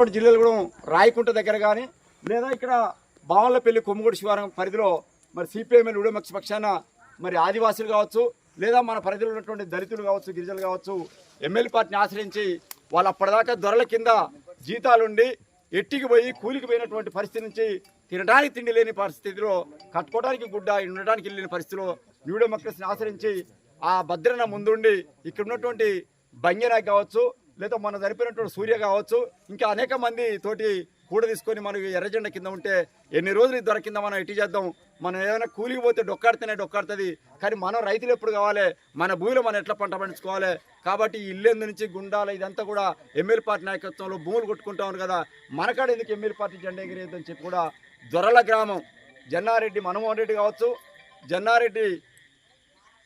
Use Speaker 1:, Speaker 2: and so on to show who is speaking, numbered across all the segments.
Speaker 1: కొన్ని జిల్లాలు కూడా రాయకుంట దగ్గర కానీ లేదా ఇక్కడ బావలపల్లి కొమ్ముగూడి శివారం పరిధిలో మరి సిపిఎంఎల్ ఉడమక్ష పక్షాన మరి ఆదివాసులు కావచ్చు లేదా మన పరిధిలో ఉన్నటువంటి దళితులు కావచ్చు గిరిజనులు కావచ్చు ఎమ్మెల్యే పార్టీని ఆశ్రయించి వాళ్ళు అప్పటిదాకా ధరల కింద జీతాలుండి ఎట్టికి పోయి కూలికి పోయినటువంటి పరిస్థితి నుంచి తినడానికి తిండి లేని పరిస్థితిలో కట్టుకోవడానికి గుడ్డ ఉండడానికి లేని పరిస్థితిలో న్యూడెమోక్రసీని ఆశ్రయించి ఆ భద్రన ముందుండి ఇక్కడ ఉన్నటువంటి బంగెనాయక్ కావచ్చు లేదా మన చనిపోయినటువంటి సూర్య కావచ్చు ఇంకా అనేక మంది తోటి కూడా తీసుకొని మనకి ఎర్రజెండ కింద ఉంటే ఎన్ని రోజులు ఈ కింద మనం ఎట్టి చేద్దాం? మనం ఏదైనా కూలికి పోతే డొక్కాడితేనే డొక్కాడుతుంది. కానీ మనం రైతులు ఎప్పుడు కావాలి? మన భూమిలో మనం ఎట్లా పంట పండించుకోవాలి? కాబట్టి ఇల్లెందు నుంచి గుండాల ఇదంతా కూడా ఎమ్మెల్యే పార్టీ నాయకత్వంలో భూములు కొట్టుకుంటా ఉన్నారు కదా మనకాడ ఎందుకు ఎమ్మెల్యే పార్టీ జెండా ఎగిరేదని చెప్పి కూడా దొరల గ్రామం జన్నారెడ్డి మనమోహన్ రెడ్డి కావచ్చు జన్నారెడ్డి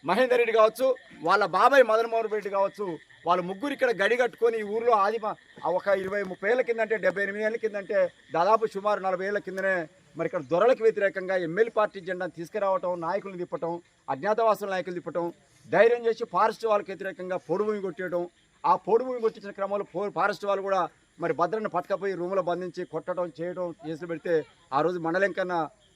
Speaker 1: మహేందర్ రెడ్డి కావచ్చు వాళ్ళ బాబాయ్ మదన్మోహన్ రెడ్డి కావచ్చు వాళ్ళ ముగ్గురు ఇక్కడ గడి కట్టుకొని ఈ ఊర్లో ఆదిమ ఒక ఇరవై ముప్పై ఏళ్ళ కిందంటే డెబ్బై ఎనిమిది ఏళ్ళ కిందంటే దాదాపు సుమారు నలభై ఏళ్ళ కిందనే మరి ఇక్కడ దొరలకు వ్యతిరేకంగా ఎమ్మెల్యే పార్టీ జెండాను తీసుకురావటం నాయకులను తిప్పటం అజ్ఞాతవాసుల నాయకులు తిప్పటం ధైర్యం చేసి ఫారెస్ట్ వాళ్ళకి వ్యతిరేకంగా పొడుభూమి కొట్టేయడం ఆ పొడుభూమి కొట్టించిన క్రమంలో ఫారెస్ట్ వాళ్ళు కూడా మరి భద్రను పట్టుకపోయి రూములో బంధించి కొట్టడం చేయడం చేసి పెడితే ఆ రోజు మండలం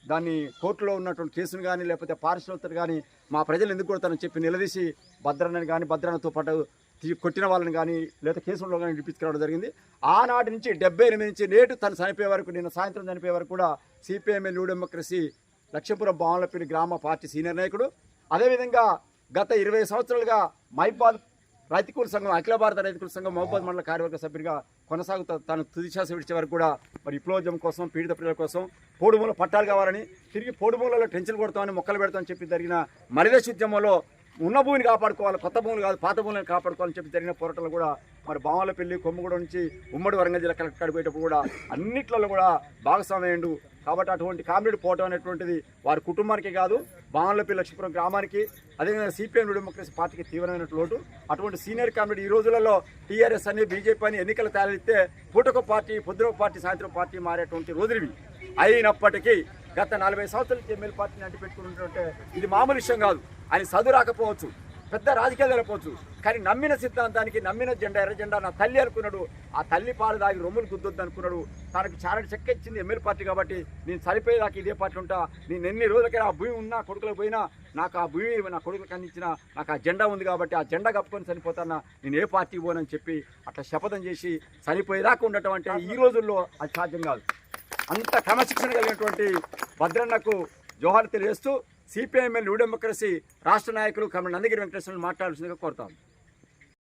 Speaker 1: దాన్ని కోర్టులో ఉన్నటువంటి కేసును కానీ లేకపోతే పారిశ్రామికత కానీ మా ప్రజలు ఎందుకు కొడతారని చెప్పి నిలదీసి భద్రనని కానీ భద్రనతో పాటు తీ- కొట్టిన వాళ్ళని కానీ లేదా కేసుల్లో కానీ విడిపించుకురావడం జరిగింది. ఆనాటి నుంచి డెబ్బై ఎనిమిది నుంచి నేటు తను చనిపోయే వరకు నిన్న సాయంత్రం చనిపోయే వరకు కూడా CPML new democracy Lakshmipuram Bavalapalli గ్రామ పార్టీ సీనియర్ నాయకుడు. అదేవిధంగా గత ఇరవై సంవత్సరాలుగా మైపాల్ రైతుకూల సంఘం అఖిల భారత రైతుకూల సంఘం మహబూబాద్ మండల కార్యవర్గ సభ్యుడిగా కొనసాగుతూ తను తుదిశ్వాస విడిచే వరకు కూడా మరి విప్లవోద్యమం కోసం పీడిత ప్రజల కోసం పోడుమూల పట్టాలు కావాలని తిరిగి పోడుమూలలో టెన్షన్ కొడతామని మొక్కలు పెడతామని చెప్పి జరిగిన మరిదేశ ఉద్యమంలో ఉన్న భూమిని కాపాడుకోవాలి కొత్త భూములు కాదు పాత భూములను కాపాడుకోవాలని చెప్పి జరిగిన పోరాటాలు కూడా మరి బావలపల్లి కొమ్మగూడ నుంచి ఉమ్మడి వరంగల్ జిల్లా కలెక్టర్ కాడికి పోయేటప్పుడు కూడా అన్నిట్లలో కూడా భాగస్వామ్యండు కాబట్టి అటువంటి కామ్రేడ్ పోవటం అనేటువంటిది వారి కుటుంబానికి కాదు బావలపల్లి లక్ష్మీపురం గ్రామానికి అదేవిధంగా సిపిఎం డెమోక్రసీ పార్టీకి తీవ్రమైన లోటు. అటువంటి సీనియర్ కామ్రేడ్ ఈ రోజులలో టీఆర్ఎస్ అని బీజేపీ అని ఎన్నికలు తయారైతే పూటకు పార్టీ పొద్దున పార్టీ సాయంత్రం పార్టీ మారేటువంటి రోజులు అయినప్పటికీ గత నలభై సంవత్సరాలకి ఎమ్మెల్యే పార్టీని అంటిపెట్టుకుంటుంటే ఇది మామూలు విషయం కాదు. ఆయన చదువు రాకపోవచ్చు పెద్ద రాజకీయాలు వెళ్ళకపోవచ్చు కానీ నమ్మిన సిద్ధాంతానికి నమ్మిన జెండా ఎర్ర జెండా నా తల్లి అనుకున్నాడు. ఆ తల్లి పాలు దాగి రొమ్ములు గుద్దొద్దు అనుకున్నాడు. తనకు చాలా చెక్క ఇచ్చింది ఎమ్మెల్యే పార్టీ కాబట్టి నేను చనిపోయేదాకా ఇదే పార్టీ ఉంటా. నేను ఎన్ని రోజులకైనా ఆ భూమి ఉన్నా కొడుకులకు పోయినా నాకు ఆ భూమి నా కొడుకులకు అందించిన నాకు ఆ జెండా ఉంది కాబట్టి ఆ జెండా కప్పుకొని చనిపోతానా? నేను ఏ పార్టీ పోనని చెప్పి అట్లా శపథం చేసి చనిపోయేదాకా ఉండటం అంటే ఈ రోజుల్లో అది సాధ్యం కాదు. అంత క్రమశిక్షణ కలిగినటువంటి భద్రన్నకు జోహార్ తెలియజేస్తూ సిపిఐఎంఎల్ న్యూ డెమోక్రసీ రాష్ట్ర నాయకులు కమల నందగిరి వెంకటేశ్వరని మాట్లాడాల్సిందిగా కోరుతాం.